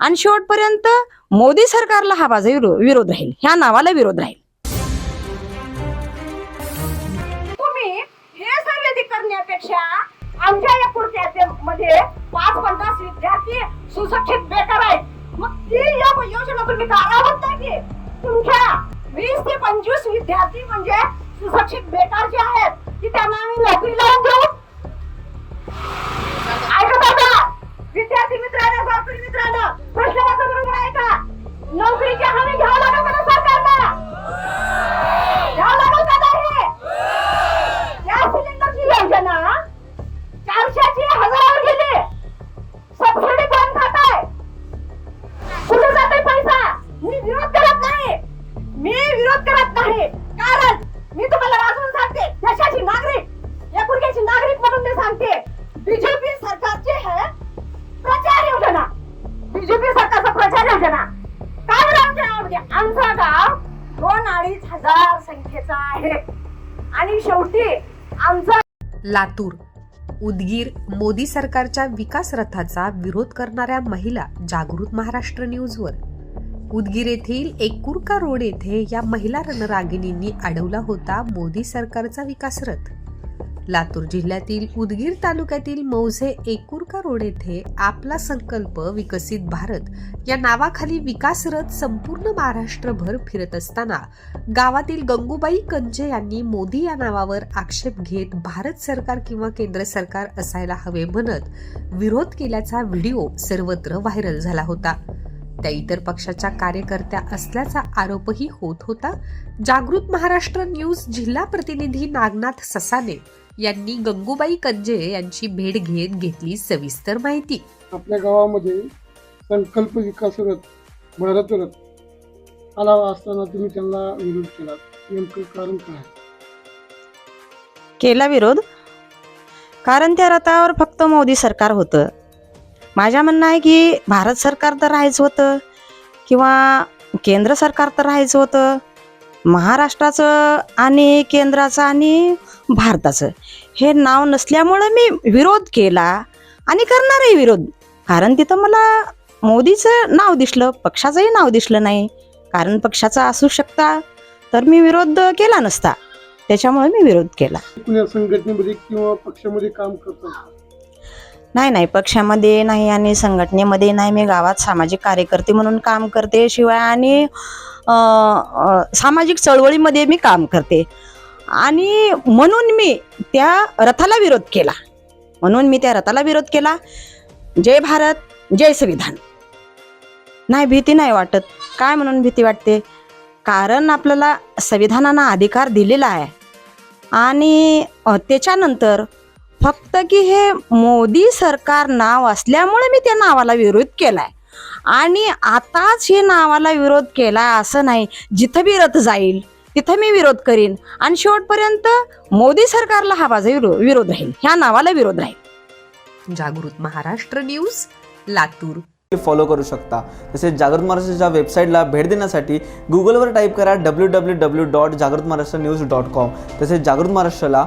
आणि शेवटपर्यंत मोदी सरकारला हा माझा विरो- विरोध राहील. ह्या नावाला विरोध राहील. तुम्ही हे सर्व करण्यापेक्षा आमच्या या कुर्त्याचे मध्ये पाच पन्नास विद्यार्थी सुशिक्षित बेकार आहेत. मग ती या योजना तुम्ही का की तुमच्या वीस ते पंचवीस विद्यार्थी म्हणजे सुशिक्षित बेकार जे आहेत की त्यांना आम्ही नोकरी लावून देऊ? नाही. कारण मी तुम्हाला वाचून सांगते देशाची नागरिक या पुरग्याची नागरिक म्हणून मी सांगते. बीजेपी सरकारची हे प्रचार योजना. बीजेपी सरकारचा प्रचार योजना. काय बरं आमच्या गावामध्ये? आमचं गाव दोन अडीच हजार संख्येचा आहे. आणि शेवटी आमचा लातूर. उदगीर मोदी सरकारच्या विकास रथाचा विरोध करणाऱ्या महिला जागृत महाराष्ट्र न्यूजवर. उदगीर येथील एकुरका रोड येथे या महिला रणरागिणींनी अडवला होता मोदी सरकारचा विकास रथ लातूर जिल्ह्यातील उदगीर तालुक्यातील मौझे एकुरका रोड येथे आपला संकल्प विकसित भारत या नावाखाली विकास रथ संपूर्ण महाराष्ट्रभर फिरत असताना गावातील गंगूबाई कंचे यांनी मोदी या नावावर आक्षेप घेत भारत सरकार किंवा केंद्र सरकार असायला हवे म्हणत विरोध केल्याचा व्हिडिओ सर्वत्र व्हायरल झाला होता. त्या इतर पक्षाच्या कार्यकर्त्या असल्याचा आरोपही होत होता. जागृत महाराष्ट्र न्यूज जिल्हा प्रतिनिधी नागनाथ ससाने यांनी गंगूबाई कंजे यांची भेट घेत घेतली सविस्तर माहिती. आपल्या गावामध्ये संकल्प विकास रथ भारत रथ आला असताना तुम्ही त्यांना विरोध केला. नेमकं कारण काय? केला विरोध? कारण त्या रथावर फक्त मोदी सरकार होतं. माझ्या म्हणणं आहे की भारत सरकार तर राहायचं होतं किंवा केंद्र सरकार तर राहायचं होतं महाराष्ट्राचं आणि केंद्राचं आणि भारताचं. हे नाव नसल्यामुळं मी विरोध केला आणि करणारही विरोध. कारण तिथं मला मोदीचं नाव दिसलं पक्षाचंही नाव दिसलं नाही. कारण पक्षाचं असू शकता तर मी विरोध केला नसता. त्याच्यामुळे मी विरोध केला. संघटनेमध्ये किंवा पक्षामध्ये काम करतो नाही नाही पक्षामध्ये नाही आणि संघटनेमध्ये नाही. मी गावात सामाजिक कार्यकर्ते म्हणून काम करते. शिवाय आणि सामाजिक चळवळीमध्ये मी काम करते. आणि म्हणून मी त्या रथाला विरोध केला. म्हणून मी त्या रथाला विरोध केला. जय भारत जय संविधान. नाही भीती नाही वाटत. काय म्हणून भीती वाटते? कारण आपल्याला संविधानानं अधिकार दिलेला आहे. आणि त्याच्यानंतर फक्त की हे मोदी सरकार नाव असल्यामुळे मी त्या नावाला विरोध केलाय. आणि आताच हे नावाला विरोध केला असं नाही जिथं बी रथ जाईल तिथं मी विरोध करीन. आणि शेवटपर्यंत मोदी सरकारला हा माझा विरो- विरोध राहील ह्या नावाला विरोध राहील. जागृत महाराष्ट्र न्यूज लातूर. फॉलो करू शकता. तसेच जागृत महाराष्ट्राच्या वेबसाईटला भेट देण्यासाठी गुगलवर टाईप करा डब्ल्यू डब्ल्यू डब्ल्यू डॉट जागृत महाराष्ट्र न्यूज डॉट कॉम तसेच जागृत महाराष्ट्राला